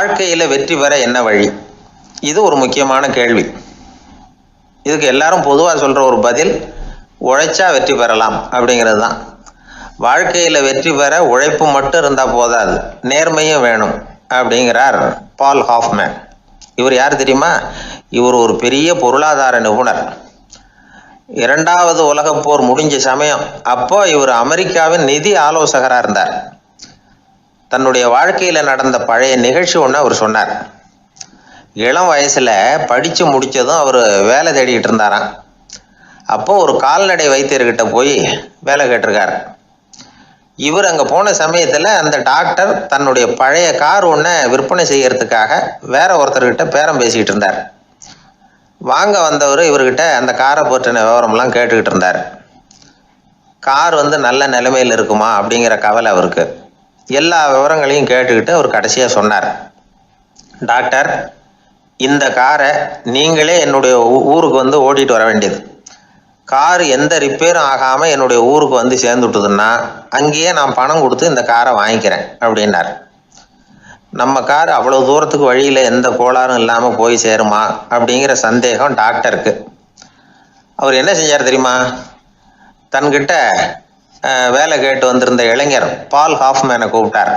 வாழ்க்கையில் வெற்றி பெற என்ன வழி? இது ஒரு முக்கியமான கேள்வி. இதுக்கு எல்லாரும் பொதுவாக சொல்கிற ஒரு பதில் உழைச்சா வெற்றி பெறலாம் அப்படிங்கிறது தான் வாழ்க்கையில் வெற்றி பெற உழைப்பு மட்டும் இருந்தால் போதாது நேர்மையும் வேணும் அப்படிங்கிறார் பால் ஹாஃப்மேன். இவர் யார் தெரியுமா? இவர் ஒரு பெரிய பொருளாதார நிபுணர். இரண்டாவது உலகப் போர் முடிஞ்ச சமயம் அப்போ இவர் அமெரிக்காவின் நிதி ஆலோசகராக இருந்தார். தன்னுடைய வாழ்க்கையில் நடந்த பழைய நிகழ்ச்சி ஒன்று அவர் சொன்னார். இளம் வயசில் படித்து முடித்ததும் அவர் வேலை தேடிக்கிட்டு இருந்தாராம். அப்போது ஒரு கால்நடை வைத்தியர்கிட்ட போய் வேலை கேட்டிருக்கார். இவர் அங்கே போன சமயத்தில் அந்த டாக்டர் தன்னுடைய பழைய கார் ஒன்றை விற்பனை செய்கிறதுக்காக வேற ஒருத்தர்கிட்ட பேரம் பேசிக்கிட்டு இருந்தார். வாங்க வந்தவர் இவர்கிட்ட அந்த காரை பற்றின விவரம்லாம் கேட்டுக்கிட்டு இருந்தார். கார் வந்து நல்ல நிலைமையில் இருக்குமா அப்படிங்கிற கவலை அவருக்கு. எல்லா விவரங்களையும் கேட்டுக்கிட்டு அவர் கடைசியாக சொன்னார். டாக்டர் இந்த காரை நீங்களே என்னுடைய ஊருக்கு வந்து ஓட்டிட்டு வர வேண்டியது. கார் எந்த ரிப்பேரும் ஆகாமல் என்னுடைய ஊருக்கு வந்து சேர்ந்துட்டுதுன்னா அங்கேயே நான் பணம் கொடுத்து இந்த காரை வாங்கிக்கிறேன் அப்படின்னார். நம்ம கார் அவ்வளோ தூரத்துக்கு வழியில் எந்த கோளாறும் இல்லாமல் போய் சேருமா? அப்படிங்கிற சந்தேகம் டாக்டருக்கு. அவர் என்ன செஞ்சார் தெரியுமா? தன்கிட்ட வேலை கேட்டு வந்திருந்த இளைஞர் பால் ஹாஃப்மேனை கூப்பிட்டார்.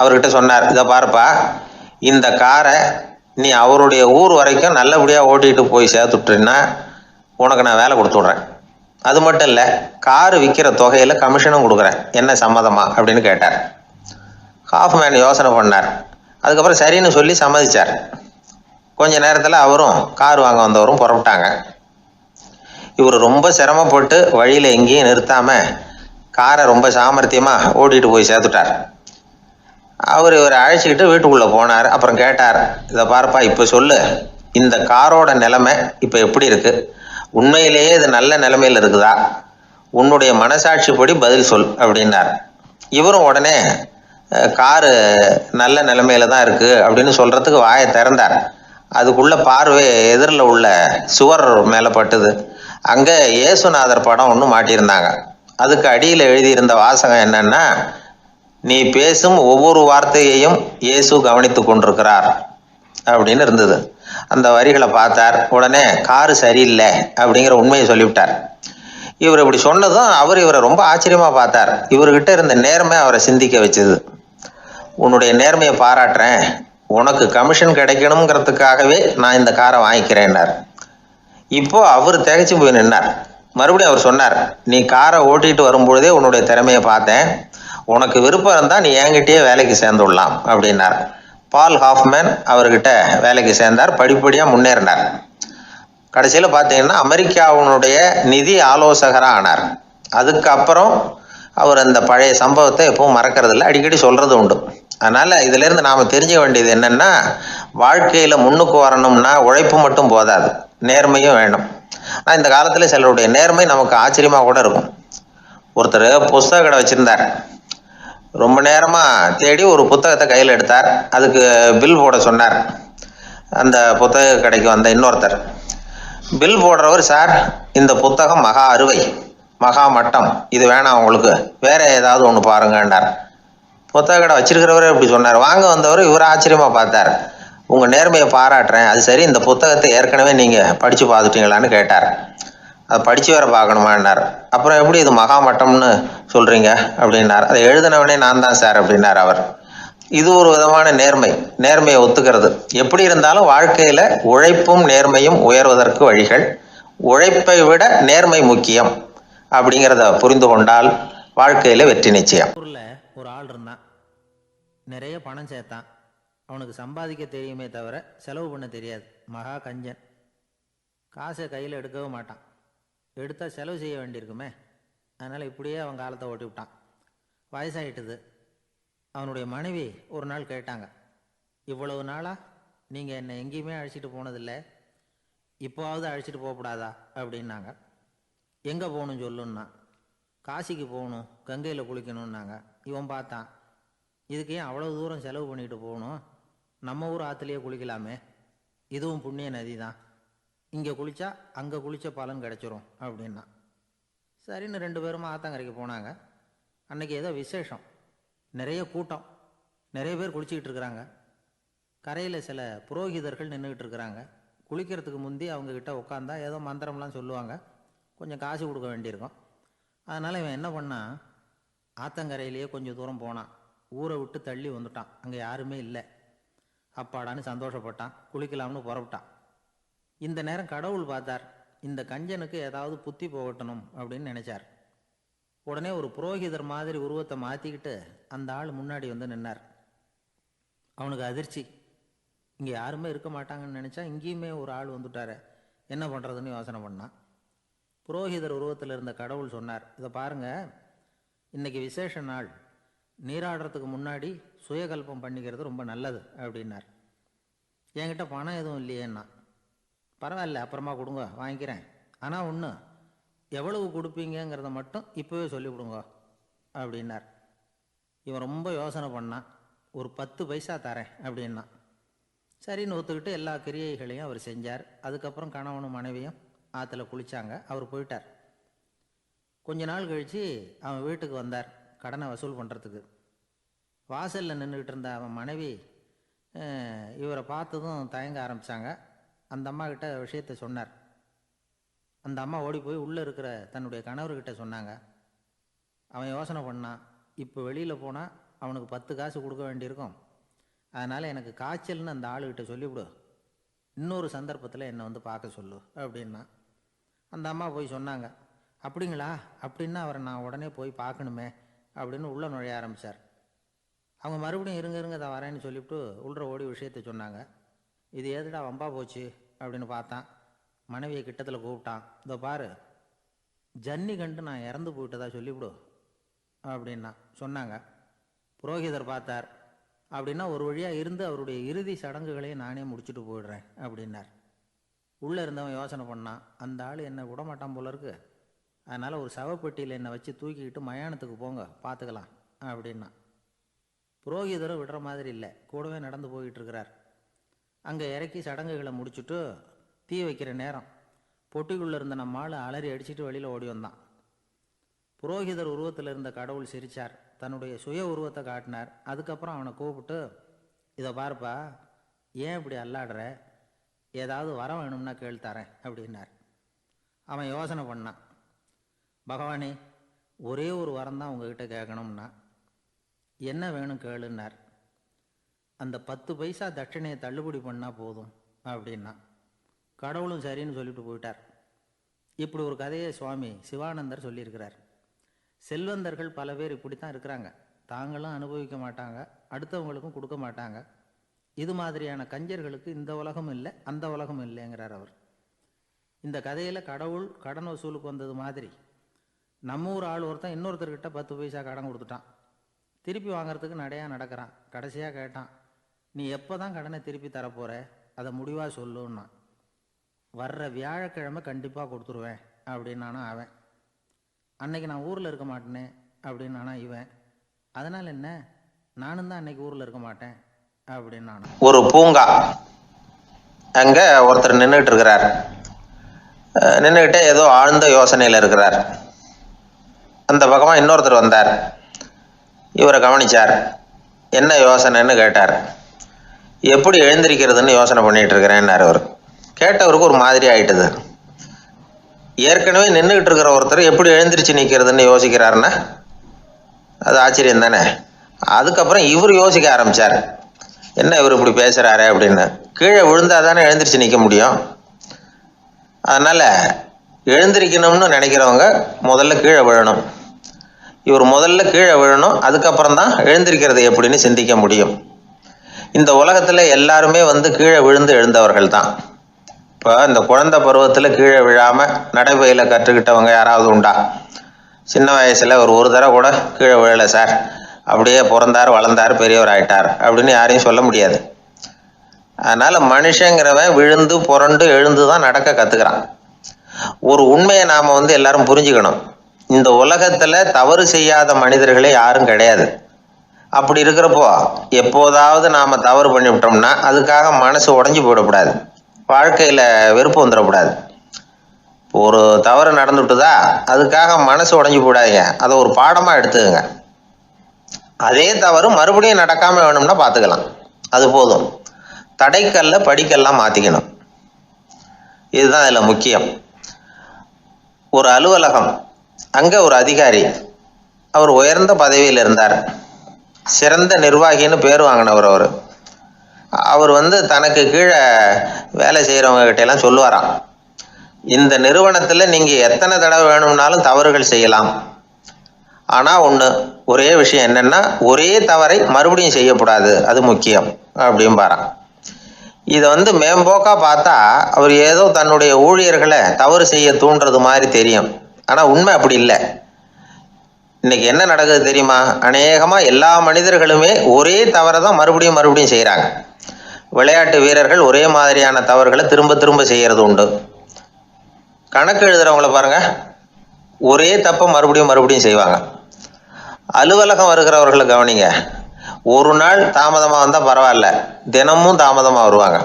அவர்கிட்ட சொன்னார் இதை பாருப்பா இந்த காரை நீ அவருடைய ஊர் வரைக்கும் நல்லபடியாக ஓட்டிகிட்டு போய் சேர்த்துட்டீன்னா உனக்கு நான் வேலை கொடுத்து விட்றேன். அது மட்டும் இல்லை காரு விற்கிற தொகையில் கமிஷனும் கொடுக்குறேன். என்ன சம்மதமா? அப்படின்னு கேட்டார். ஹாஃப்மேன் யோசனை பண்ணார். அதுக்கப்புறம் சரின்னு சொல்லி சம்மதிச்சார். கொஞ்ச நேரத்தில் அவரும் கார் வாங்க வந்தவரும் புறப்பட்டாங்க. இவர் ரொம்ப சிரமப்பட்டு வழியில் எங்கேயும் நிறுத்தாமல் காரை ரொம்ப சாமர்த்தியமாக ஓட்டிகிட்டு போய் சேர்த்துட்டார். அவர் இவரை அழைச்சிக்கிட்டு வீட்டுக்குள்ளே போனார். அப்புறம் கேட்டார் இதை பாருப்பா இப்போ சொல்லு. இந்த காரோட நிலைமை இப்போ எப்படி இருக்குது உண்மையிலேயே இது நல்ல நிலைமையில் இருக்குதா? உன்னுடைய மனசாட்சிப்படி பதில் சொல் அப்படின்னார். இவரும் உடனே காரு நல்ல நிலைமையில தான் இருக்குது அப்படின்னு சொல்கிறதுக்கு வாயை திறந்தார். அதுக்குள்ள பார்வை எதிரில் உள்ள சுவர் மேலே பட்டுது. அங்கே இயேசுநாதர் படம் ஒன்று மாட்டியிருந்தாங்க. அதுக்கு அடியில் எழுதியிருந்த வாசகம் என்னன்னா நீ பேசும் ஒவ்வொரு வார்த்தையையும் இயேசு கவனித்து கொண்டிருக்கிறார் அப்படின்னு இருந்தது. அந்த வரிகளை பார்த்தார். உடனே காரு சரியில்லை அப்படிங்கிற உண்மையை சொல்லிவிட்டார். இவர் இப்படி சொன்னதும் அவர் இவரை ரொம்ப ஆச்சரியமா பார்த்தார். இவர்கிட்ட இருந்த நேர்மை அவரை சிந்திக்க வச்சது. உன்னுடைய நேர்மையை பாராட்டுறேன். உனக்கு கமிஷன் கிடைக்கணுங்கிறதுக்காகவே நான் இந்த காரை வாங்கிக்கிறேன்னார். இப்போ அவர் திகைச்சு போய் நின்னார். மறுபடியும் அவர் சொன்னார் நீ காரை ஓட்டிட்டு வரும்பொழுதே உன்னுடைய திறமையை பார்த்தேன். உனக்கு விருப்பம் இருந்தால் நீ என்கிட்டயே வேலைக்கு சேர்ந்துடலாம் அப்படின்னார். பால் ஹாஃப்மேன் அவர்கிட்ட வேலைக்கு சேர்ந்தார் படிப்படியாக முன்னேறினார். கடைசியில் பார்த்தீங்கன்னா அமெரிக்காவுனுடைய நிதி ஆலோசகராக ஆனார். அதுக்கப்புறம் அவர் அந்த பழைய சம்பவத்தை எப்பவும் மறக்கறதில்ல அடிக்கடி சொல்கிறது உண்டு. அதனால் இதிலேருந்து நாம் தெரிஞ்ச வேண்டியது என்னென்னா வாழ்க்கையில் முன்னுக்கு வரணும்னா உழைப்பு மட்டும் போதாது. நேர்மையும் வேணும் ஆனால் இந்த காலத்தில் சிலருடைய நேர்மை நமக்கு ஆச்சரியமாக கூட இருக்கும். ஒருத்தர் புஸ்தக கடை வச்சுருந்தார். ரொம்ப நேரமாக தேடி ஒரு புத்தகத்தை கையில் எடுத்தார். அதுக்கு பில் போட சொன்னார். அந்த புத்தக கடைக்கு வந்த இன்னொருத்தர். பில் போடுறவர் சார் இந்த புத்தகம் மகா அறுவை மகா மட்டம். இது வேணாம் உங்களுக்கு. வேற ஏதாவது ஒன்று பாருங்கன்னார் புத்தக கடை வச்சிருக்கிறவரே இப்படி சொன்னார். வாங்க வந்தவர் இவர் ஆச்சரியமாக பார்த்தார். உங்கள் நேர்மையை பாராட்டுறேன். அது சரி இந்த புத்தகத்தை ஏற்கனவே நீங்கள் படித்து பார்த்துட்டீங்களான்னு கேட்டார். அதை படித்து வேற பார்க்கணுமான்னார். அப்புறம் எப்படி இது மகா மட்டம்னு சொல்கிறீங்க அப்படின்னார். அதை எழுதினவனே நான் தான் சார் அப்படின்னார் அவர். இது ஒரு விதமான நேர்மை. நேர்மையை ஒத்துக்கிறது. எப்படி இருந்தாலும் வாழ்க்கையில் உழைப்பும் நேர்மையும் உயர்வதற்கு வழிகள். உழைப்பை விட நேர்மை முக்கியம். அப்படிங்கிறத புரிந்து கொண்டால் வாழ்க்கையில் வெற்றி நிச்சயம். ஊரில் ஒரு ஆள் இருந்தான். நிறைய பணம் சேர்த்தான். அவனுக்கு சம்பாதிக்க தெரியுமே தவிர செலவு பண்ண தெரியாது. மகா கஞ்சன். காசை கையில் எடுக்கவே மாட்டான். எடுத்தால் செலவு செய்ய வேண்டியிருக்குமே. அதனால் இப்படியே அவன் காலத்தை ஓட்டி விட்டான். வயசாயிட்டுது. அவனுடைய மனைவி ஒரு நாள் கேட்டாங்க இவ்வளவு நாளாக நீங்கள் என்னை எங்கேயுமே அழைச்சிட்டு போனதில்லை. இப்போவாவது அழைச்சிட்டு போகக்கூடாதா? அப்படின்னாங்க. எங்கே போகணும் சொல்லுன்னா காசிக்கு போகணும் கங்கையில் குளிக்கணும்னாங்க. இவன் பார்த்தான் இதுக்கு ஏன் அவ்வளோ தூரம் செலவு பண்ணிட்டு போகணும்? நம்ம ஊர் ஆற்றுலேயே குளிக்கலாமே. இதுவும் புண்ணிய நதி தான் இங்கே குளித்தா அங்கே குளித்த பலன் கிடைச்சிரும் அப்படின்னா. சரின்னு ரெண்டு பேரும் ஆத்தங்கரைக்கு போனாங்க. அன்னைக்கு ஏதோ விசேஷம். நிறைய கூட்டம். நிறைய பேர் குளிச்சிக்கிட்டு இருக்கிறாங்க. கரையில் சில புரோகிதர்கள் நின்றுக்கிட்டு இருக்கிறாங்க. குளிக்கிறதுக்கு முந்தி அவங்கக்கிட்ட உட்காந்தா ஏதோ மந்திரம்லாம் சொல்லுவாங்க. கொஞ்சம் காசு கொடுக்க வேண்டியிருக்கும். அதனால் இவன் என்ன பண்ணான் ஆத்தங்கரையிலேயே கொஞ்சம் தூரம் போனான். ஊரை விட்டு தள்ளி வந்துட்டான். அங்கே யாருமே இல்லை. அப்பாடான்னு சந்தோஷப்பட்டான். குளிக்கலாம்னு புறப்பட்டான். இந்த நேரம் கடவுள் பார்த்தார் இந்த கஞ்சனுக்கு ஏதாவது புத்தி போகட்டணும் அப்படின்னு நினைச்சார். உடனே ஒரு புரோகிதர் மாதிரி உருவத்தை மாற்றிக்கிட்டு அந்த ஆள் முன்னாடி வந்து நின்னார். அவனுக்கு அதிர்ச்சி. இங்கே யாருமே இருக்க மாட்டாங்கன்னு நினச்சா இங்கேயுமே ஒரு ஆள் வந்துட்டார். என்ன பண்ணுறதுன்னு யோசனை பண்ணான். புரோகிதர் உருவத்தில் இருந்த கடவுள் சொன்னார் இதை பாருங்கள் இன்றைக்கி விசேஷ நாள். நீராடுறதுக்கு முன்னாடி சுயகல்பம் பண்ணிக்கிறது ரொம்ப நல்லது அப்படின்னார். என்கிட்ட பணம் எதுவும் இல்லையேன்னா பரவாயில்ல அப்புறமா கொடுங்க வாங்கிக்கிறேன். ஆனால் ஒன்று எவ்வளவு கொடுப்பீங்கங்கிறத மட்டும் இப்போவே சொல்லிவிடுங்க அப்படின்னார். இவன் ரொம்ப யோசனை பண்ணான் ஒரு பத்து பைசா தரேன் அப்படின்னா. சரின்னு ஒத்துக்கிட்டு எல்லா கிரியைகளையும் அவர் செஞ்சார். அதுக்கப்புறம் கணவனும் மனைவியும் ஆற்றுல குளிச்சாங்க அவர் போயிட்டார். கொஞ்ச நாள் கழித்து அவன் வீட்டுக்கு வந்தார். கடனை வசூல் பண்ணுறதுக்கு வாசலில் நின்றுக்கிட்டு இருந்த அவன் மனைவி இவரை பார்த்ததும் தயங்க ஆரம்பித்தாங்க அந்த அம்மாக்கிட்ட விஷயத்த சொன்னார். அந்த அம்மா ஓடி போய் உள்ளே இருக்கிற தன்னுடைய கணவர்கிட்ட சொன்னாங்க. அவன் யோசனை பண்ணான் இப்போ வெளியில் போனால் அவனுக்கு பத்து காசு கொடுக்க வேண்டியிருக்கும். அதனால் எனக்கு காய்ச்சல்னு அந்த ஆளுகிட்ட சொல்லிவிடு. இன்னொரு சந்தர்ப்பத்தில் என்னை வந்து பார்க்க சொல்லு அப்படின்னா. அந்த அம்மா போய் சொன்னாங்க. அப்படிங்களா? அப்படின்னா அவரை நான் உடனே போய் பார்க்கணுமே. அப்படின்னு உள்ளே நுழைய ஆரம்பித்தார் அவங்க மறுபடியும் இருங்க இருங்க தான் வரேன்னு சொல்லிவிட்டு உள்ள ஓடி விஷயத்தை சொன்னாங்க. இது எதுடா வம்பா போச்சு அப்படின்னு பார்த்தான். மனைவியை கிட்டத்தில் கூப்பிட்டான். இதோ பாரு ஜன்னி கண்டு நான் இறந்து போயிட்டதா சொல்லிவிடு அப்படின்னா சொன்னாங்க. புரோகிதர் பார்த்தார். அப்படின்னா ஒரு வழியாக இருந்து அவருடைய இறுதி சடங்குகளையும் நானே முடிச்சுட்டு போயிடுறேன் அப்படின்னார். உள்ளே இருந்தவன் யோசனை பண்ணான். அந்த ஆள் என்னை விட மாட்டான் போல இருக்குது அதனால் ஒரு சவப்பெட்டியில் என்னை வச்சு தூக்கிக்கிட்டு மயானத்துக்கு போங்க பார்த்துக்கலாம் அப்படின்னா. புரோகிதரும் விடுற மாதிரி இல்லை கூடவே நடந்து போய்கிட்டு இருக்கிறார். அங்கே இறக்கி சடங்குகளை முடிச்சுட்டு தீ வைக்கிற நேரம். பொட்டிக்குள்ளே இருந்த நம்ம ஆள் அலறி அடிச்சிட்டு வெளியில் ஓடி வந்தான். புரோகிதர் உருவத்தில் இருந்த கடவுள் சிரிச்சார். தன்னுடைய சுய உருவத்தை காட்டினார். அதுக்கப்புறம் அவனை கூப்பிட்டு இதை பார்ப்பா ஏன் இப்படி அல்லாடுற? ஏதாவது வர வேணும்னா கேள்வி தரேன் அப்படின்னார். அவன் யோசனை பண்ணான். பகவானே ஒரே ஒரு வரம் தான் உங்ககிட்ட கேட்கணும்னா என்ன வேணும் கேளுன்னார். அந்த பத்து பைசா தட்சணையை தள்ளுபடி பண்ணால் போதும் அப்படின்னா கடவுளும் சரின்னு சொல்லிட்டு போயிட்டார். இப்படி ஒரு கதையை சுவாமி சிவானந்தர் சொல்லியிருக்கிறார். செல்வந்தர்கள் பல பேர் இப்படி தான் இருக்கிறாங்க. தாங்களும் அனுபவிக்க மாட்டாங்க அடுத்தவங்களுக்கும் கொடுக்க மாட்டாங்க. இது மாதிரியான கஞ்சர்களுக்கு இந்த உலகம் இல்லை அந்த உலகம் இல்லைங்கிறார் அவர். இந்த கதையில் கடவுள் கடன் வசூலுக்கு வந்தது மாதிரி நம்ம ஊர் ஆள் ஒருத்தன் இன்னொருத்தர்கிட்ட பத்து பைசா கடன் கொடுத்துட்டான். திருப்பி வாங்குறதுக்கு நடையாக நடக்கிறான். கடைசியாக கேட்டான் நீ எப்போ தான் கடனை திருப்பி தரப்போகிற அதை முடிவாக சொல்லுன்னா. வர்ற வியாழக்கிழமை கண்டிப்பாக கொடுத்துருவேன் அப்படின்னானா அவன். அன்னைக்கு நான் ஊரில் இருக்க மாட்டேனே அப்படின்னானா இவன். அதனால் என்ன? நானும் தான் அன்னைக்கு ஊரில் இருக்க மாட்டேன் அப்படின்னானா. ஒரு பூங்கா. அங்கே ஒருத்தர் நின்றுட்டு இருக்கிறார். நின்றுக்கிட்டே ஏதோ ஆழ்ந்த யோசனையில் இருக்கிறார். அந்த பக்கமாக இன்னொருத்தர் வந்தார். இவரை கவனிச்சார். என்ன யோசனைன்னு கேட்டார். எப்படி எழுந்திருக்கிறதுன்னு யோசனை பண்ணிகிட்டு இருக்கிறேன்னார் அவர். கேட்டவருக்கு ஒரு மாதிரி ஆயிட்டுது. ஏற்கனவே நின்றுக்கிட்டு இருக்கிற ஒருத்தர் எப்படி எழுந்திரிச்சு நிற்கிறதுன்னு யோசிக்கிறாருன்னா அது ஆச்சரியம் தானே. அதுக்கப்புறம் இவர் யோசிக்க ஆரம்பித்தார் என்ன இவர் இப்படி பேசுகிறாரு அப்படின்னு. கீழே விழுந்தால் தானே எழுந்திரிச்சு நிற்க முடியும். அதனால் எழுந்திருக்கணும்னு நினைக்கிறவங்க முதல்ல கீழே விழணும். இவர் முதல்ல கீழே விழணும் அதுக்கப்புறம் தான் எழுந்திருக்கிறது எப்படின்னு சிந்திக்க முடியும். இந்த உலகத்தில் எல்லாருமே வந்து கீழே விழுந்து எழுந்தவர்கள் தான் இப்போ இந்த குழந்தை பருவத்தில் கீழே விழாமல் நடைபயில கற்றுக்கிட்டவங்க யாராவது உண்டா? சின்ன வயசில் ஒரு ஒரு தடவை கூட கீழே விழலை சார். அப்படியே பிறந்தார் வளர்ந்தார் பெரியவர் ஆயிட்டார் அப்படின்னு யாரையும் சொல்ல முடியாது. அதனால் மனுஷங்கிறவன் விழுந்து புரண்டு எழுந்து தான் நடக்க கற்றுக்கிறான் ஒரு உண்மையை நாம் வந்து எல்லாரும் புரிஞ்சுக்கணும். இந்த உலகத்தில் தவறு செய்யாத மனிதர்களே யாரும் கிடையாது. அப்படி இருக்கிறப்போ எப்போதாவது நாம் தவறு பண்ணிவிட்டோம்னா அதுக்காக மனசு உடஞ்சி போயிடக்கூடாது. வாழ்க்கையில் வெறுப்பு வந்துடக்கூடாது. ஒரு தவறு நடந்துட்டுதா அதுக்காக மனசு உடஞ்சி போடாதீங்க அதை ஒரு பாடமாக எடுத்துக்கங்க. அதே தவறு மறுபடியும் நடக்காமல் வேணும்னா பார்த்துக்கலாம். அது போதும். தடைக்கல்ல படிக்கல்லாம் மாற்றிக்கணும் இதுதான் இதில் முக்கியம். ஒரு அலுவலகம் அங்கே ஒரு அதிகாரி. அவர் உயர்ந்த பதவியில் இருந்தார். சிறந்த நிர்வாகின்னு பேர் வாங்கினவர் அவர். அவர் வந்து தனக்கு கீழே வேலை செய்கிறவங்க கிட்டெல்லாம் சொல்லுவாராம். இந்த நிறுவனத்தில் நீங்கள் எத்தனை தடவை வேணும்னாலும் தவறுகள் செய்யலாம். ஆனால் ஒன்று ஒரே விஷயம் என்னென்னா ஒரே தவறை மறுபடியும் செய்யக்கூடாது. அது முக்கியம் அப்படிம்பாரான் இதை வந்து மேம்போக்காக பார்த்தா அவர் ஏதோ தன்னுடைய ஊழியர்களை தவறு செய்ய தூண்டுறது மாதிரி தெரியும். ஆனால் உண்மை அப்படி இல்லை. இன்னைக்கு என்ன நடக்குது தெரியுமா? அநேகமாக எல்லா மனிதர்களுமே ஒரே தவறை தான் மறுபடியும் மறுபடியும் செய்கிறாங்க விளையாட்டு வீரர்கள் ஒரே மாதிரியான தவறுகளை திரும்ப திரும்ப செய்கிறது உண்டு. கணக்கு எழுதுகிறவங்கள பாருங்கள் ஒரே தப்பை மறுபடியும் மறுபடியும் செய்வாங்க. அலுவலகம் வருகிறவர்களை கவனிங்க. ஒரு நாள் தாமதமாக வந்தால் பரவாயில்ல. தினமும் தாமதமாக வருவாங்க.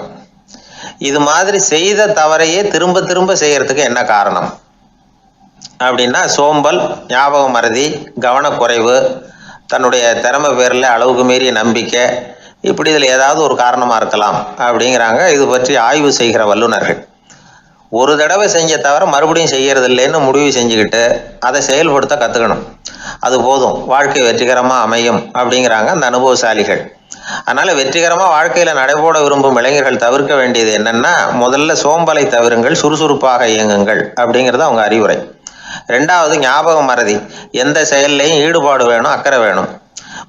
இது மாதிரி செய்த தவறையே திரும்ப திரும்ப செய்கிறதுக்கு என்ன காரணம்? அப்படின்னா சோம்பல் ஞாபக மறதி கவனக்குறைவு தன்னுடைய திறமை பேரில் அளவுக்கு மீறிய நம்பிக்கை இப்படி இதில் ஏதாவது ஒரு காரணமாக இருக்கலாம் அப்படிங்கிறாங்க. இது பற்றி ஆய்வு செய்கிற வல்லுநர்கள். ஒரு தடவை செஞ்ச தவிர மறுபடியும் செய்கிறது இல்லைன்னு முடிவு செஞ்சுக்கிட்டு அதை செயல்படுத்த கற்றுக்கணும் அது போதும். வாழ்க்கை வெற்றிகரமாக அமையும் அப்படிங்கிறாங்க அந்த அனுபவசாலிகள். அதனால் வெற்றிகரமாக வாழ்க்கையில் நடைபோட விரும்பும் இளைஞர்கள் தவிர்க்க வேண்டியது என்னென்னா முதல்ல சோம்பலை தவிருங்கள் சுறுசுறுப்பாக இயங்குங்கள் அப்படிங்கிறது அவங்க அறிவுரை. ரெண்டாவது ஞாபக மறதி. எந்த செயல்லையும் ஈடுபாடு வேணும் அக்கறை வேணும்.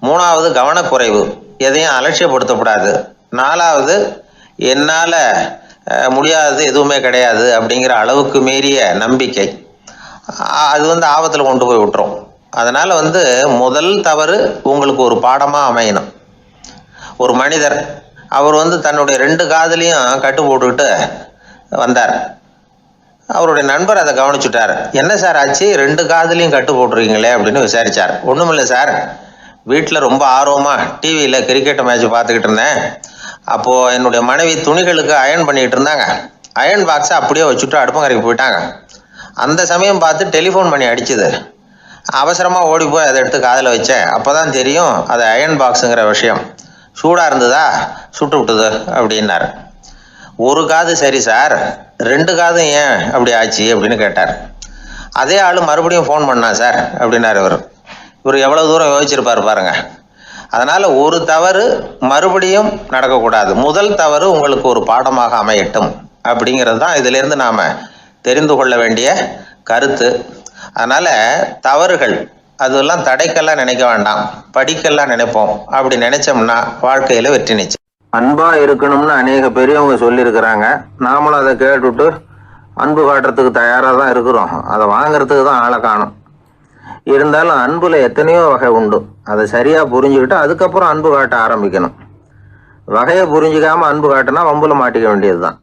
மூணாவது கவனக்குறைவு. எதையும் அலட்சியப்படுத்தக்கூடாது நாலாவது என்னால் முடியாதது எதுவுமே கிடையாது அப்படிங்கிற அளவுக்கு மீறிய நம்பிக்கை. அது வந்து ஆபத்தில் கொண்டு போய் விட்டுரும். அதனால் வந்து முதல் தவறு உங்களுக்கு ஒரு பாடமாக அமையணும். ஒரு மனிதர் அவர் வந்து தன்னுடைய ரெண்டு காதலையும் கட்டு போட்டுக்கிட்டு வந்தார். அவருடைய நண்பர் அதை கவனிச்சுட்டார். என்ன சார் ஆச்சு? ரெண்டு காதுலையும் கட்டு போட்டிருக்கீங்களே அப்படின்னு விசாரிச்சார். ஒன்றுமில்லை சார். வீட்டில் ரொம்ப ஆர்வமாக டிவியில் கிரிக்கெட் மேட்ச் பார்த்துக்கிட்டு இருந்தேன். அப்போது என்னுடைய மனைவி துணிகளுக்கு அயர்ன் பண்ணிக்கிட்டு இருந்தாங்க. அயர்ன் பாக்ஸை அப்படியே வச்சுட்டு அடுப்பங்கரைக்கு போயிட்டாங்க. அந்த சமயம் பார்த்து டெலிஃபோன் பண்ணி அடிச்சுது. அவசரமாக ஓடி போய் அதை எடுத்து காதில் வச்சேன். அப்போ தான் தெரியும் அது அயர்ன் பாக்ஸுங்கிற விஷயம். சூடாக இருந்ததா? சுட்டு விட்டுது அப்படின்னாரு. ஒரு காது சரி சார் ரெண்டு காதும் ஏன் அப்படி ஆச்சு அப்படின்னு கேட்டார். அதே ஆள் மறுபடியும் ஃபோன் பண்ணா சார் அப்படின்னாரு இவர். இவர் எவ்வளோ தூரம் யோசிச்சிருப்பார் பாருங்க. அதனால் ஒரு தவறு மறுபடியும் நடக்கக்கூடாது. முதல் தவறு உங்களுக்கு ஒரு பாடமாக அமையட்டும். அப்படிங்கிறது தான் இதிலேருந்து நாம் தெரிந்து கொள்ள வேண்டிய கருத்து. அதனால் தவறுகள் அதெல்லாம் தடைக்கெல்லாம் நினைக்க வேண்டாம். படிக்கெல்லாம் நினைப்போம். அப்படி நினைச்சோம்னா வாழ்க்கையில் வெற்றி நிச்சயம். அன்பா இருக்கணும்னு அநேக பெரியவங்க சொல்லியிருக்கிறாங்க. நாமளும் அதை கேட்டுட்டு அன்பு காட்டுறதுக்கு தயாராக தான் இருக்கிறோம். அதை வாங்குறதுக்கு தான் ஆளை காணும். இருந்தாலும் அன்பில் எத்தனையோ வகை உண்டு. அதை சரியாக புரிஞ்சுக்கிட்டு அதுக்கப்புறம் அன்பு காட்ட ஆரம்பிக்கணும். வகையை புரிஞ்சிக்காமல் அன்பு காட்டினா வம்பில் மாட்டிக்க வேண்டியது தான்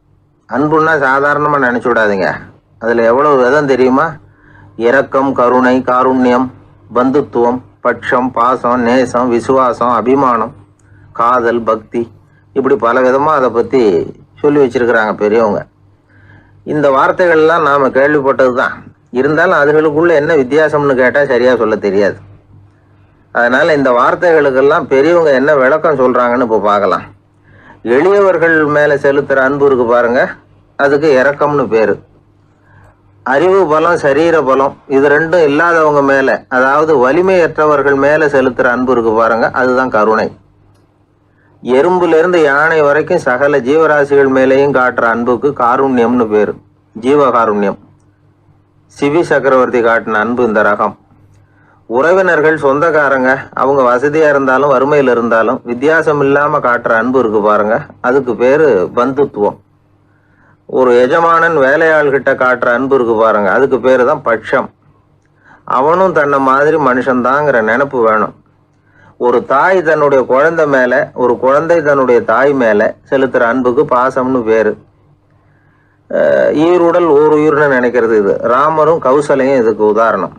அன்புன்னா சாதாரணமாக நினச்சி விடாதீங்க. அதில் எவ்வளோ விதம் தெரியுமா? இரக்கம் கருணை காருண்யம் பந்துத்துவம் பட்சம் பாசம் நேசம் விசுவாசம் அபிமானம் காதல் பக்தி இப்படி பல விதமாக அதை பற்றி சொல்லி வச்சிருக்கிறாங்க பெரியவங்க. இந்த வார்த்தைகள்லாம் நாம் கேள்விப்பட்டது தான் இருந்தாலும் அதுகளுக்குள்ள என்ன வித்தியாசம்னு கேட்டால் சரியாக சொல்ல தெரியாது. அதனால் இந்த வார்த்தைகளுக்கெல்லாம் பெரியவங்க என்ன விளக்கம் சொல்கிறாங்கன்னு இப்போ பார்க்கலாம். எளியவர்கள் மேலே செலுத்துகிற அன்பு இருக்கு பாருங்க. அதுக்கு இறக்கம்னு பேர். அறிவு பலம் சரீர பலம் இது ரெண்டும் இல்லாதவங்க மேலே அதாவது வலிமையற்றவர்கள் மேலே செலுத்துகிற அன்பு இருக்கு பாருங்கள் அதுதான் கருணை. எறும்புலேருந்து யானை வரைக்கும் சகல ஜீவராசிகள் மேலேயும் காட்டுற அன்புக்கு காருண்யம்னு பேர். ஜீவகாருண்யம் சிவி சக்கரவர்த்தி காட்டின அன்பு இந்த ரகம். உறவினர்கள் சொந்தக்காரங்க அவங்க வசதியாக இருந்தாலும் வறுமையில் இருந்தாலும் வித்தியாசம் இல்லாமல் காட்டுற அன்பு இருக்கு பாருங்க. அதுக்கு பேர் பந்துத்துவம். ஒரு எஜமானன் வேலையாள்கிட்ட காட்டுற அன்பு இருக்கு பாருங்க. அதுக்கு பேர் தான் பட்சம். அவனும் தன்னை மாதிரி மனுஷன்தாங்கிற நினப்பு வேணும். ஒரு தாய் தன்னுடைய குழந்தை மேலே ஒரு குழந்தை தன்னுடைய தாய் மேலே செலுத்துகிற அன்புக்கு பாசம்னு பேர் ஈருடல் ஓர் உயிர்னு நினைக்கிறது இது. ராமரும் கௌசலையும் இதுக்கு உதாரணம்.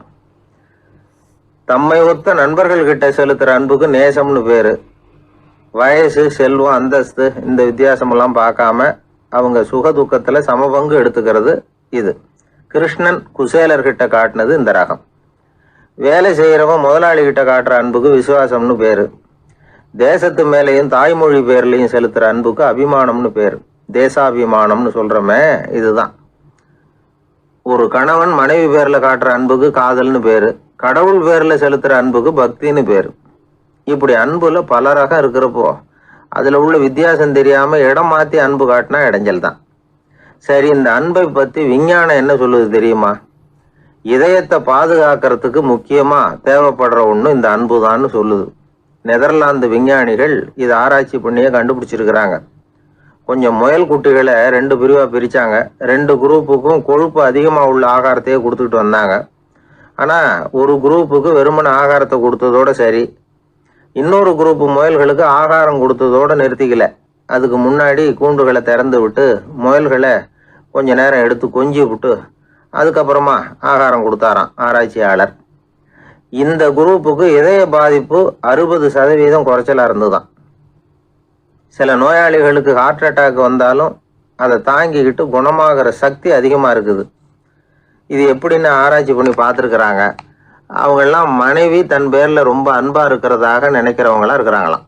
தம்மை ஒத்த நண்பர்கள் கிட்ட செலுத்துகிற அன்புக்கு நேசம்னு பேர் வயசு செல்வம் அந்தஸ்து இந்த வித்தியாசமெல்லாம் பார்க்காம அவங்க சுக துக்கத்தில் சமபங்கு எடுத்துக்கிறது இது. கிருஷ்ணன் குசேலர்கிட்ட காட்டினது இந்த ரகம். வேலை செய்கிறவன் முதலாளி கிட்ட காட்டுற அன்புக்கு விசுவாசம்னு பேர். தேசத்து மேலேயும் தாய்மொழி பேர்லையும் செலுத்துகிற அன்புக்கு அபிமானம்னு பேர். தேசாபிமானம்னு சொல்கிறோமே இதுதான். ஒரு கணவன் மனைவி பேரில் காட்டுற அன்புக்கு காதல்னு பேர். கடவுள் பேரில் செலுத்துகிற அன்புக்கு பக்தின்னு பேர். இப்படி அன்பில் பல ரகம் இருக்கிறப்போ அதில் உள்ள வித்தியாசம் தெரியாமல் இடம் மாற்றி அன்பு காட்டினா இடைஞ்சல் தான் சரி இந்த அன்பை பற்றி விஞ்ஞானம் என்ன சொல்லுது தெரியுமா? இதயத்தை பாதுகாக்கிறதுக்கு முக்கியமாக தேவைப்படுற ஒன்று இந்த அன்புதான்னு சொல்லுது. நெதர்லாந்து விஞ்ஞானிகள் இதை ஆராய்ச்சி பண்ணியே கண்டுபிடிச்சிருக்கிறாங்க. கொஞ்சம் முயல் குட்டிகளை ரெண்டு பிரிவாக பிரிச்சாங்க. ரெண்டு குரூப்புக்கும் கொழுப்பு அதிகமாக உள்ள ஆகாரத்தையே கொடுத்துட்டு வந்தாங்க. ஆனால் ஒரு குரூப்புக்கு வெறுமன ஆகாரத்தை கொடுத்ததோட சரி. இன்னொரு குரூப் முயல்களுக்கு ஆகாரம் கொடுத்ததோடு நிறுத்திக்கல. அதுக்கு முன்னாடி கூண்டுகளை திறந்து விட்டு முயல்களை கொஞ்ச நேரம் எடுத்து கொஞ்சி விட்டு அதுக்கப்புறமா ஆகாரம் கொடுத்தாராம் ஆராய்ச்சியாளர். இந்த குரூப்புக்கு இதய பாதிப்பு அறுபது சதவீதம் குறைச்சலாக இருந்துதான் சில நோயாளிகளுக்கு ஹார்ட் அட்டாக் வந்தாலும் அதை தாங்கிக்கிட்டு குணமாகிற சக்தி அதிகமாக இருக்குது. இது எப்படின்னு ஆராய்ச்சி பண்ணி பார்த்துருக்குறாங்க. அவங்கெல்லாம் மனைவி தன் பேரில் ரொம்ப அன்பாக இருக்கிறதாக நினைக்கிறவங்களா இருக்கிறாங்களாம்.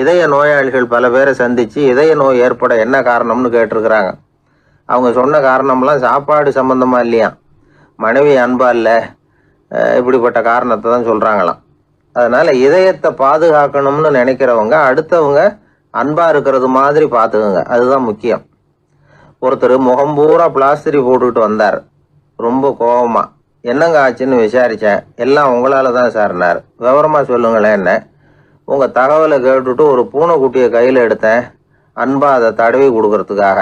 இதய நோயாளிகள் பல பேரை சந்தித்து இதய நோய் ஏற்பட என்ன காரணம்னு கேட்டிருக்கிறாங்க. அவங்க சொன்ன காரணம்லாம் சாப்பாடு சம்மந்தமாக இல்லையா? மனைவி அன்பா இல்லை இப்படிப்பட்ட காரணத்தை தான் சொல்கிறாங்களாம் அதனால் இதயத்தை பாதுகாக்கணும்னு நினைக்கிறவங்க அடுத்தவங்க அன்பாக இருக்கிறது மாதிரி பார்த்துக்குங்க அதுதான் முக்கியம். ஒருத்தர் முகம் பூரா பிளாஸ்டரி போட்டுக்கிட்டு வந்தார். ரொம்ப கோபமாக என்னங்க ஆச்சுன்னு விசாரித்தேன் எல்லாம் உங்களால் தான் சார்னார் விவரமாக சொல்லுங்களேன் என்ன உங்கள் தகவலை கேட்டுட்டு ஒரு பூனைக்குட்டியை கையில் எடுத்தேன். அன்பா அதை தடவி கொடுக்கறதுக்காக.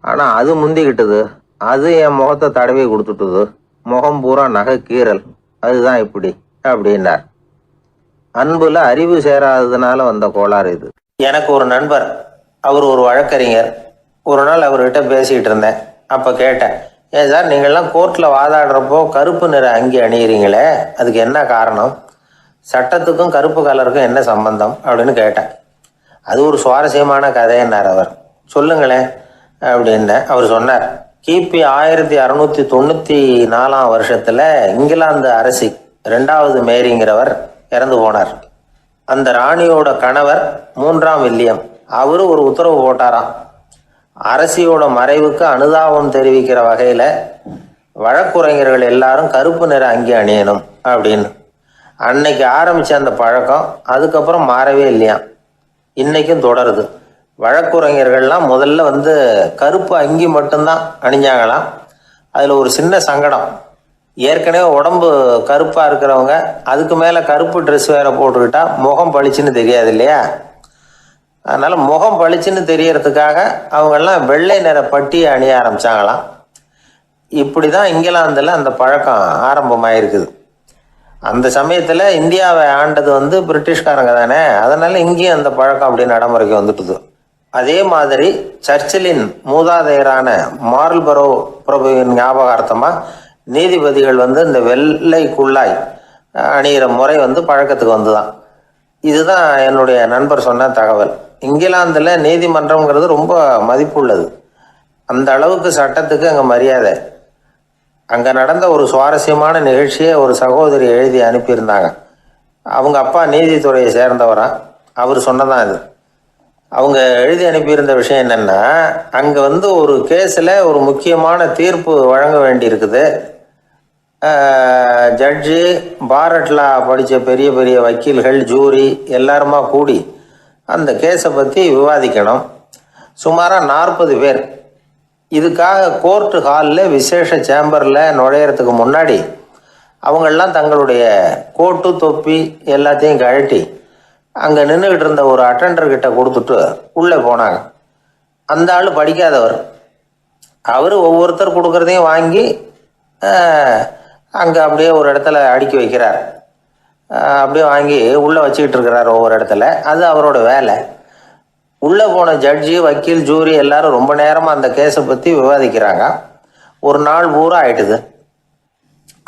ஆனால் அது முந்திக்கிட்டது. அது என் முகத்தை தடவி கொடுத்துட்டுது. முகம் பூரா நகை கீறல். அதுதான் இப்படி அப்படின்னார். அன்புல அறிவு சேராததுனால வந்த கோளாறு இது. எனக்கு ஒரு நண்பர். அவர் ஒரு வழக்கறிஞர். ஒரு நாள் அவர்கிட்ட பேசிக்கிட்டு இருந்தேன். அப்போ கேட்டேன் ஏன் சார் நீங்கள்லாம் கோர்ட்டில் வாதாடுறப்போ கருப்பு நிற அங்கி அணியிறீங்களே? அதுக்கு என்ன காரணம்? சட்டத்துக்கும் கருப்பு கலருக்கும் என்ன சம்பந்தம்? அப்படின்னு கேட்டேன். அது ஒரு சுவாரஸ்யமான கதைன்னார் அவர். சொல்லுங்களேன் அப்படின்னு அவர் சொன்னார் கிபி ஆயிரத்தி அறுநூத்தி தொண்ணூத்தி நாலாம் வருஷத்துல இங்கிலாந்து அரசி ரெண்டாவது மேரிங்கிறவர் இறந்து போனார். அந்த ராணியோட கணவர் மூன்றாம் வில்லியம். அவரு ஒரு உத்தரவு போட்டாராம். அரசியோட மறைவுக்கு அனுதாபம் தெரிவிக்கிற வகையில வழக்குரைஞர்கள் எல்லாரும் கருப்பு நிற அங்கி அணியணும் அப்படின்னு. அன்னைக்கு ஆரம்பிச்ச அந்த பழக்கம் அதுக்கப்புறம் மாறவே இல்லையாம். இன்னைக்கும் தொடருது. வழக்குரைஞர்கள்லாம் முதல்ல வந்து கருப்பு அங்கி மட்டும்தான் அணிஞ்சாங்களாம். அதில் ஒரு சின்ன சங்கடம். ஏற்கனவே உடம்பு கருப்பாக இருக்கிறவங்க அதுக்கு மேலே கருப்பு ட்ரெஸ் வேறு போட்டுக்கிட்டா முகம் பளிச்சுன்னு தெரியாது இல்லையா? அதனால் முகம் பளிச்சுன்னு தெரியறதுக்காக அவங்கெல்லாம் வெள்ளை நிற பட்டியை அணிய ஆரம்பித்தாங்களாம் இப்படி தான் இங்கிலாந்தில் அந்த பழக்கம் ஆரம்பமாயிருக்குது. அந்த சமயத்தில் இந்தியாவை ஆண்டது வந்து பிரிட்டிஷ்காரங்க தானே அதனால் இங்கேயும் அந்த பழக்கம் அப்படி நடைமுறைக்கு வந்துட்டுது. அதே மாதிரி சர்ச்சிலின் மூதாதையரான மார்ல்பரோ பிரபுவின் ஞாபகார்த்தமாக நீதிபதிகள் வந்து இந்த வெள்ளை குள்ளாய் அணிகிற முறை வந்து பழக்கத்துக்கு வந்துதான். இதுதான் என்னுடைய நண்பர் சொன்ன தகவல். இங்கிலாந்தில் நீதிமன்றங்கிறது ரொம்ப மதிப்புள்ளது. அந்த அளவுக்கு சட்டத்துக்கு அங்கே மரியாதை. அங்கே நடந்த ஒரு சுவாரஸ்யமான நிகழ்ச்சியை ஒரு சகோதரி எழுதி அனுப்பியிருந்தாங்க. அவங்க அப்பா நீதித்துறையை சேர்ந்தவரா? அவர் சொன்னதான் இது. அவங்க எழுதி அனுப்பியிருந்த விஷயம் என்னென்னா அங்கே வந்து ஒரு கேஸில் ஒரு முக்கியமான தீர்ப்பு வழங்க வேண்டியிருக்குது. ஜட்ஜு பாரட்லா படித்த பெரிய பெரிய வக்கீல்கள் ஜூரி எல்லாருமா கூடி அந்த கேஸை பற்றி விவாதிக்கணும். சுமாராக நாற்பது பேர். இதுக்காக கோர்ட்டு ஹாலில் விசேஷ சேம்பரில் நுழையிறதுக்கு முன்னாடி அவங்கெல்லாம் தங்களுடைய கோட்டு தொப்பி எல்லாத்தையும் கழட்டி அங்கே நின்றுக்கிட்டு இருந்த ஒரு அட்டெண்டர் கிட்ட கொடுத்துட்டு உள்ளே போனாங்க. அந்த ஆள் படிக்காதவர். அவர் ஒவ்வொருத்தர் கொடுக்குறதையும் வாங்கி அங்கே அப்படியே ஒரு இடத்துல அடுக்கி வைக்கிறார். அப்படியே வாங்கி உள்ளே வச்சுக்கிட்டு இருக்கிறார் ஒவ்வொரு இடத்துல. அது அவரோட வேலை. உள்ளே போன ஜட்ஜி வக்கீல் ஜூரி எல்லாரும் ரொம்ப நேரமாக அந்த கேஸை பற்றி விவாதிக்கிறாங்க. ஒரு நாள் பூரா ஆயிட்டுது.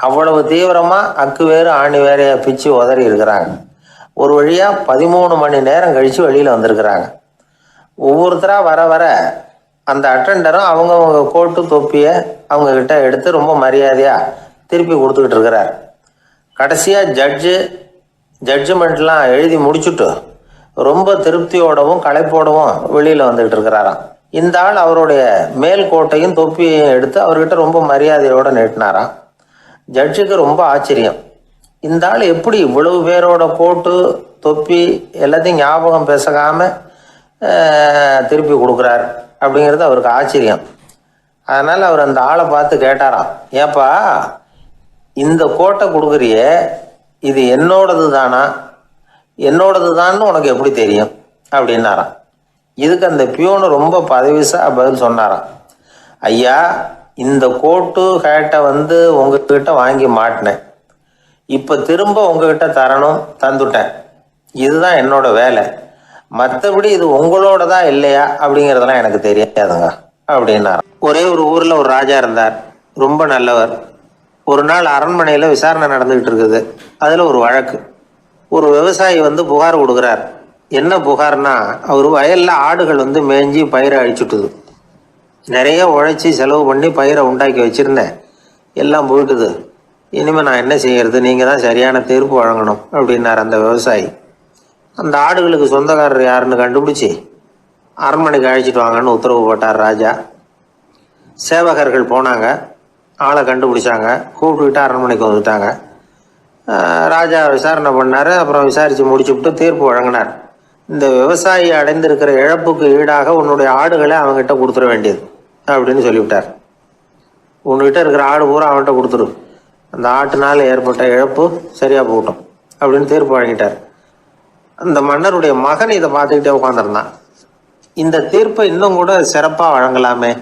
அவ்வளவு தீவிரமாக அக்கு வேறு ஆணி வேறையை பிச்சு உதறி இருக்கிறாங்க. ஒரு வழியாக பதிமூணு மணி நேரம் கழித்து வெளியில் வந்திருக்கிறாங்க. ஒவ்வொருத்தராக வர வர அந்த அட்டெண்டரும் அவங்கவுங்க கோட்டு தொப்பியை அவங்கக்கிட்ட எடுத்து ரொம்ப மரியாதையாக திருப்பி கொடுத்துக்கிட்டு இருக்கிறார். கடைசியாக ஜட்ஜு ஜட்ஜ்மெண்ட்லாம் எழுதி முடிச்சுட்டு ரொம்ப திருப்தியோடவும் களைப்போடவும் வெளியில் வந்துக்கிட்டு இருக்கிறாராம். இந்த ஆள் அவருடைய மேல் கோட்டையும் தொப்பியையும் எடுத்து அவர்கிட்ட ரொம்ப மரியாதையோடு நீட்டினாராம். ஜட்ஜுக்கு ரொம்ப ஆச்சரியம். இந்த ஆள் எப்படி இவ்வளவு பேரோட கோட்டு தொப்பி எல்லாத்தையும் ஞாபகம் பேசகாம திருப்பி கொடுக்குறாரு அப்படிங்கிறது அவருக்கு ஆச்சரியம். அதனால் அவர் அந்த ஆளை பார்த்து கேட்டாராம். ஏப்பா இந்த கோட்டை கொடுக்குறியே இது என்னோடது தானா? என்னோடது தான்னு உனக்கு எப்படி தெரியும்? அப்படின்னாராம். இதுக்கு அந்த பியூனு ரொம்ப பதவிசா பதில் சொன்னாராம். ஐயா இந்த கோட்டு ஹேட்டை வந்து உங்ககிட்ட வாங்கி மாட்டினேன். இப்போ திரும்ப உங்ககிட்ட தரணும் தந்துட்டேன். இதுதான் என்னோட வேலை. மற்றபடி இது உங்களோட தான் இல்லையா அப்படிங்கிறதெல்லாம் எனக்கு தெரியாதுங்க அப்படின்னார் ஒரே ஒரு ஊரில் ஒரு ராஜா இருந்தார். ரொம்ப நல்லவர். ஒரு நாள் அரண்மனையில் விசாரணை நடந்துக்கிட்டு இருக்குது. அதில் ஒரு வழக்கு. ஒரு விவசாயி வந்து புகார் கொடுக்குறார். என்ன புகார்னா அவர் வயலில் ஆடுகள் வந்து மேய்ஞ்சி பயிரை அழிச்சுட்டுது. நிறைய உழைச்சி செலவு பண்ணி பயிரை உண்டாக்கி வச்சிருந்தேன். எல்லாம் போயிட்டுது இனிமேல் நான் என்ன செய்யறது? நீங்கள் தான் சரியான தீர்ப்பு வழங்கணும் அப்படின்னார் அந்த விவசாயி. அந்த ஆடுகளுக்கு சொந்தக்காரர் யாருன்னு கண்டுபிடிச்சி அரண்மனைக்கு அழைச்சிட்டு வாங்கன்னு உத்தரவு போட்டார் ராஜா. சேவகர்கள் போனாங்க ஆளை கண்டுபிடிச்சாங்க கூப்பிட்டுக்கிட்டு அரண்மனைக்கு வந்துட்டாங்க. ராஜா விசாரணை பண்ணார் அப்புறம் விசாரித்து முடிச்சுவிட்டு தீர்ப்பு வழங்கினார். இந்த விவசாயி அடைந்திருக்கிற இழப்புக்கு ஈடாக உன்னுடைய ஆடுகளை அவங்ககிட்ட கொடுத்துட வேண்டியது அப்படின்னு சொல்லிவிட்டார். உன்கிட்ட இருக்கிற ஆடு பூரா அவன்கிட்ட கொடுத்துரு அந்த ஆட்டினால் ஏற்பட்ட இழப்பு சரியாக போகட்டும் அப்படின்னு தீர்ப்பு வழங்கிட்டார். அந்த மன்னருடைய மகன் இதை பார்த்துக்கிட்டே உட்காந்துருந்தான் இந்த தீர்ப்பை இன்னும் கூட சிறப்பாக வழங்கலாமே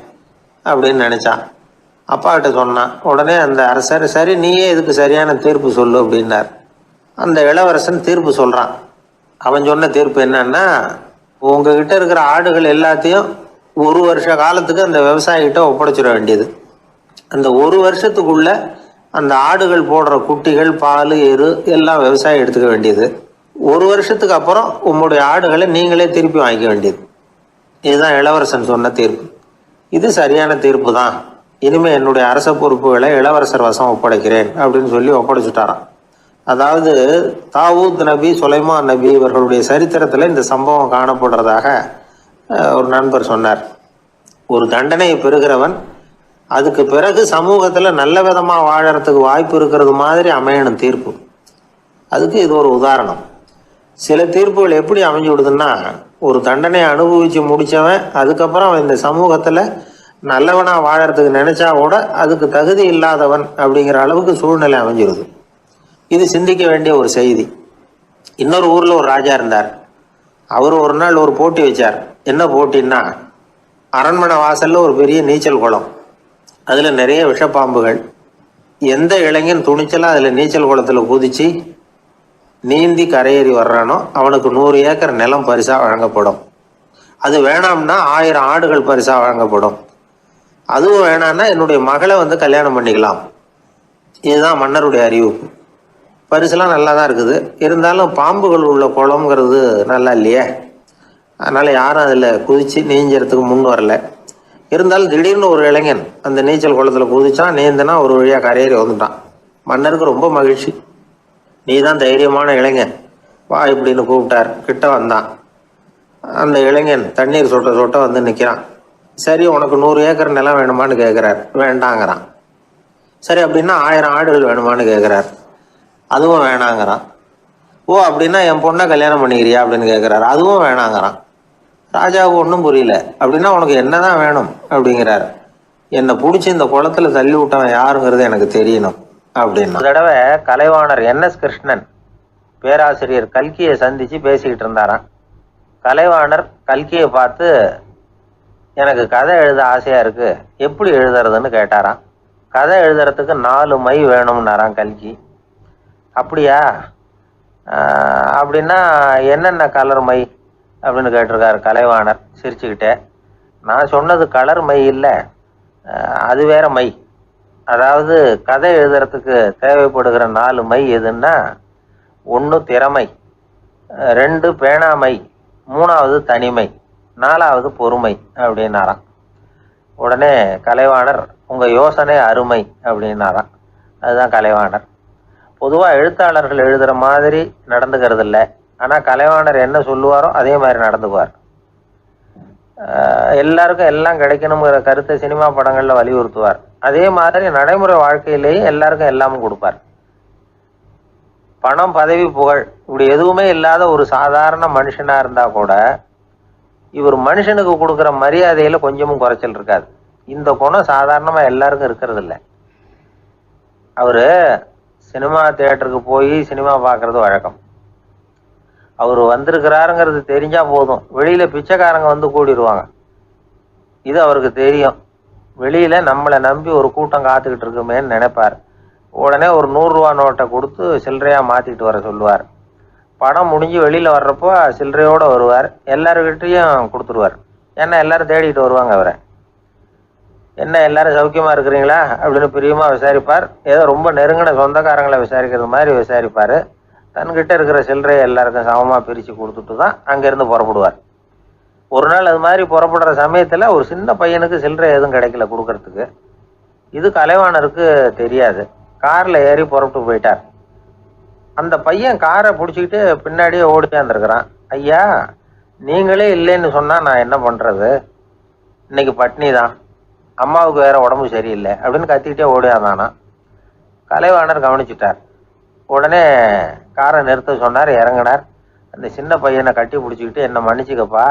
அப்படின்னு நினச்சான். அப்பா கிட்ட சொன்னான் உடனே அந்த அரசர் சரி நீயே இதுக்கு சரியான தீர்ப்பு சொல்லு அப்படின்னார். அந்த இளவரசன் தீர்ப்பு சொல்கிறான் அவன் சொன்ன தீர்ப்பு என்னன்னா உங்ககிட்ட இருக்கிற ஆடுகள் எல்லாத்தையும் ஒரு வருஷ காலத்துக்கு அந்த விவசாயிகிட்ட ஒப்படைச்சிட வேண்டியது. அந்த ஒரு வருஷத்துக்குள்ள அந்த ஆடுகள் போடுற குட்டிகள் பால் எரு எல்லாம் விவசாயம் எடுத்துக்க வேண்டியது. ஒரு வருஷத்துக்கு அப்புறம் உங்களுடைய ஆடுகளை நீங்களே திருப்பி வாங்கிக்க வேண்டியது. இதுதான் இளவரசன் சொன்ன தீர்ப்பு. இது சரியான தீர்ப்பு தான். இனிமேல் என்னுடைய அரச பொறுப்புகளை இளவரசர் வசம் ஒப்படைக்கிறேன் அப்படின்னு சொல்லி ஒப்படைச்சுட்டாராம். அதாவது தாவூத் நபி சுலைமான் நபி இவர்களுடைய சரித்திரத்தில் இந்த சம்பவம் காணப்படுறதாக ஒரு நண்பர் சொன்னார். ஒரு தண்டனையை பெறுகிறவன் அதுக்கு பிறகு சமூகத்தில் நல்ல விதமாக வாழறதுக்கு வாய்ப்பு இருக்கிறது மாதிரி அமையணும் தீர்ப்பு. அதுக்கு இது ஒரு உதாரணம். சில தீர்ப்புகள் எப்படி அமைஞ்சு விடுதுன்னா ஒரு தண்டனை அனுபவிச்சு முடிச்சவன் அதுக்கப்புறம் இந்த சமூகத்துல நல்லவனா வாழறதுக்கு நினைச்சா கூட அதுக்கு தகுதி இல்லாதவன் அப்படிங்கிற அளவுக்கு சூழ்நிலை அமைஞ்சிருது. இது சிந்திக்க வேண்டிய ஒரு செய்தி. இன்னொரு ஊர்ல ஒரு ராஜா இருந்தார். அவர் ஒரு நாள் ஒரு போட்டி வச்சார். என்ன போட்டின்னா அரண்மனை வாசல்ல ஒரு பெரிய நீச்சல் குளம். அதில் நிறைய விஷப்பாம்புகள். எந்த இளைஞன் துணிச்சலாக அதில் நீச்சல் குளத்தில் குதித்து நீந்தி கரையேறி வர்றானோ அவனுக்கு நூறு ஏக்கர் நிலம் பரிசாக வழங்கப்படும். அது வேணாம்னா ஆயிரம் ஆடுகள் பரிசாக வழங்கப்படும். அதுவும் வேணான்னா என்னுடைய மகளை வந்து கல்யாணம் பண்ணிக்கலாம். இதுதான் மன்னருடைய அறிவிப்பு பரிசுலாம் நல்லா தான் இருக்குது. இருந்தாலும் பாம்புகள் உள்ள குளம்ங்கிறது நல்லா இல்லையே. அதனால் யாரும் அதில் குதித்து நீஞ்சறதுக்கு முன் வரல. இருந்தாலும் திடீர்னு ஒரு இளைஞன் அந்த நீச்சல் குளத்துல குதிச்சான் நீந்தனா ஒரு வழியாக கரையேறி வந்துட்டான். மன்னருக்கு ரொம்ப மகிழ்ச்சி. நீ தான் தைரியமான இளைஞன். வா இப்படின்னு கூப்பிட்டார். கிட்ட வந்தான். அந்த இளைஞன் தண்ணீர் சொட்ட சொட்ட வந்து நிற்கிறான் சரி உனக்கு நூறு ஏக்கர் நிலம் வேணுமான்னு கேட்குறார் வேண்டாங்கிறான். சரி அப்படின்னா ஆயிரம் ஆடுகள் வேணுமான்னு கேட்குறார் அதுவும் வேணாங்கிறான். ஓ அப்படின்னா என் பொண்ணை கல்யாணம் பண்ணிக்கிறியா? அப்படின்னு கேட்குறாரு அதுவும் வேணாங்கிறான். ராஜாவுக்கு ஒன்றும் புரியல. அப்படின்னா உனக்கு என்னதான் வேணும் அப்படிங்கிறார். என்னை பிடிச்சி இந்த குளத்துல தள்ளி விட்டவன் யாருங்கிறது எனக்கு தெரியணும் அப்படின்னு. தடவை கலைவாணர் என் எஸ் கிருஷ்ணன் பேராசிரியர் கல்கியை சந்திச்சு பேசிக்கிட்டு இருந்தாராம். கலைவாணர் கல்கியை பார்த்து எனக்கு கதை எழுத ஆசையா இருக்கு. எப்படி எழுதுறதுன்னு கேட்டாராம். கதை எழுதுறதுக்கு நாலு மை வேணும்னாராம் கல்கி. அப்படியா? அப்படின்னா என்னென்ன கலர் மை? அப்படின்னு கேட்டிருக்காரு கலைவாணர் சிரிச்சுக்கிட்டே. நான் சொன்னது கலர் மை இல்லை. அது வேற மை. அதாவது கதை எழுதுறதுக்கு தேவைப்படுகிற நாலு மை எதுன்னா ஒன்று திறமை ரெண்டு பேணாமை மூணாவது தனிமை நாலாவது பொறுமை அப்படின்னாராம். உடனே கலைவாணர் உங்கள் யோசனை அருமை அப்படின்னாராம். அதுதான் கலைவாணர். பொதுவாக எழுத்தாளர்கள் எழுதுகிற மாதிரி நடந்துக்கிறது இல்லை ஆனால் கலைவாணர் என்ன சொல்லுவாரோ அதே மாதிரி நடந்துக்குவார். எல்லாருக்கும் எல்லாம் கிடைக்கணுங்கிற கருத்தை சினிமா படங்களில் வலியுறுத்துவார். அதே மாதிரி நடைமுறை வாழ்க்கையிலேயே எல்லாருக்கும் எல்லாமும் கொடுப்பார். பணம் பதவி புகழ் இப்படி எதுவுமே இல்லாத ஒரு சாதாரண மனுஷனாக இருந்தா கூட இவர் மனுஷனுக்கு கொடுக்குற மரியாதையில கொஞ்சமும் குறைச்சல் இருக்காது. இந்த குணம் சாதாரணமா எல்லாருக்கும் இருக்கிறது இல்லை அவர் சினிமா தியேட்டருக்கு போய் சினிமா பார்க்குறது வழக்கம். அவர் வந்திருக்கிறாருங்கிறது தெரிஞ்சா போதும். வெளியில பிச்சைக்காரங்க வந்து கூடிடுவாங்க. இது அவருக்கு தெரியும். வெளியில நம்மளை நம்பி ஒரு கூட்டம் காத்துக்கிட்டு இருக்குமேன்னு நினைப்பார். உடனே ஒரு நூறுரூவா நோட்டை கொடுத்து சில்லறையா மாத்திட்டு வர சொல்லுவார். படம் முடிஞ்சு வெளியில வர்றப்போ சில்லறையோட வருவார். எல்லாருக்கிட்டையும் கொடுத்துருவார். ஏன்னா எல்லாரும் தேடிட்டு வருவாங்க அவரை. என்ன எல்லாரும் சௌக்கியமா இருக்கிறீங்களா? அப்படின்னு பிரியமா விசாரிப்பார். ஏதோ ரொம்ப நெருங்கின சொந்தக்காரங்களை விசாரிக்கிறது மாதிரி விசாரிப்பாரு. தன்கிட்ட இருக்கிற சில்லறையை எல்லாருக்கும் சமமாக பிரித்து கொடுத்துட்டு தான் அங்கேருந்து புறப்படுவார். ஒரு நாள் அது மாதிரி புறப்படுற சமயத்தில் ஒரு சின்ன பையனுக்கு சில்லறை எதுவும் கிடைக்கல கொடுக்கறதுக்கு. இது கலைவாணருக்கு தெரியாது. காரில் ஏறி புறப்பட்டு போயிட்டார். அந்த பையன் காரை பிடிச்சிக்கிட்டு பின்னாடியே ஓடிச்சாந்துருக்கிறான் ஐயா நீங்களே இல்லைன்னு சொன்னால் நான் என்ன பண்ணுறது இன்னைக்கு பட்னி தான். அம்மாவுக்கு வேற உடம்பு சரியில்லை. அப்படின்னு கத்திக்கிட்டே ஓடியாந்தானா கலைவாணர் கவனிச்சிட்டார். உடனே காரை நிறுத்த சொன்னார் இறங்கினார். அந்த சின்ன பையனை கட்டி பிடிச்சிக்கிட்டு என்னை மன்னிச்சுக்கப்பா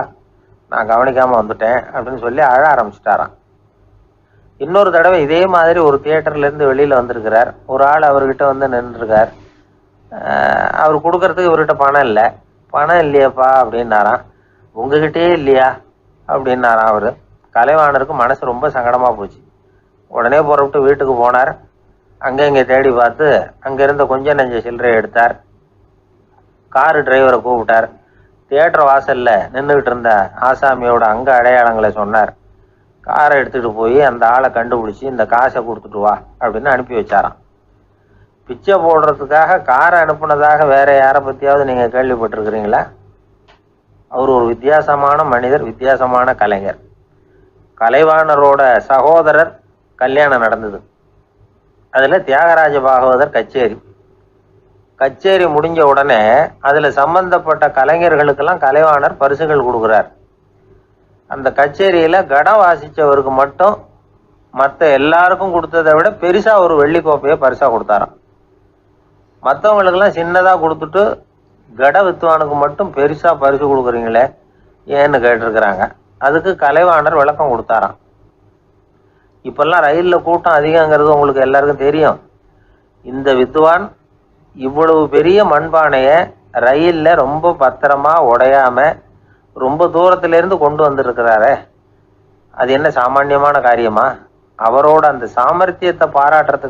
நான் கவனிக்காமல் வந்துட்டேன் அப்படின்னு சொல்லி அழ ஆரம்பிச்சிட்டாராம். இன்னொரு தடவை இதே மாதிரி ஒரு தியேட்டர்லேருந்து வெளியில் வந்திருக்கிறார். ஒரு ஆள் அவர்கிட்ட வந்து நின்றுருக்கார். அவர் கொடுக்கறதுக்கு இவர்கிட்ட பணம் இல்லை. பணம் இல்லையாப்பா அப்படின்னாராம். உங்ககிட்டயே இல்லையா? அப்படின்னாராம் அவர். கலைவாணருக்கு மனசு ரொம்ப சங்கடமாக போச்சு. உடனே புறப்பட்டு வீட்டுக்கு போனார். அங்கே இங்கே தேடி பார்த்து அங்க இருந்த கொஞ்ச நெஞ்ச சில்லறையை எடுத்தார். காரு டிரைவரை கூப்பிட்டார். தியேட்டர் வாசல்ல நின்றுகிட்டு இருந்த ஆசாமியோட அங்க அடையாளங்களை சொன்னார். காரை எடுத்துட்டு போய் அந்த ஆளை கண்டுபிடிச்சி இந்த காசை கொடுத்துட்டு வா அப்படின்னு அனுப்பி வச்சாராம். பிச்சை போடுறதுக்காக காரை அனுப்புனதாக வேற யாரை பத்தியாவது நீங்க கேள்விப்பட்டிருக்கிறீங்களா? அவர் ஒரு வித்தியாசமான மனிதர் வித்தியாசமான கலைஞர். கலைவாணரோட சகோதரர் கல்யாணம் நடந்தது. அதில் தியாகராஜ பாகவதர் கச்சேரி. கச்சேரி முடிஞ்ச உடனே அதில் சம்பந்தப்பட்ட கலைஞர்களுக்கெல்லாம் கலைவாணர் பரிசுகள் கொடுக்குறார். அந்த கச்சேரியில் கடம் வாசித்தவருக்கு மட்டும் மற்ற எல்லாருக்கும் கொடுத்ததை விட பெருசாக ஒரு வெள்ளி கோப்பையை கொடுத்தாராம். மற்றவங்களுக்கெல்லாம் சின்னதாக கொடுத்துட்டு கட வித்துவானுக்கு மட்டும் பெருசாக பரிசு கொடுக்குறீங்களே ஏன்னு கேட்டிருக்கிறாங்க. அதுக்கு கலைவாணர் விளக்கம் கொடுத்தாராம். இப்பெல்லாம் ரயிலில் கூட்டம் அதிகங்கிறது உங்களுக்கு எல்லாருக்கும் தெரியும். இந்த வித்வான் இவ்வளவு பெரிய மண்பானையை ரயில்ல ரொம்ப பத்திரமா உடையாம ரொம்ப தூரத்துல இருந்து கொண்டு வந்திருக்கிறாரே. அது என்ன சாமானியமான காரியமா? அவரோட அந்த சாமர்த்தியத்தை பாராட்டுறதுக்கு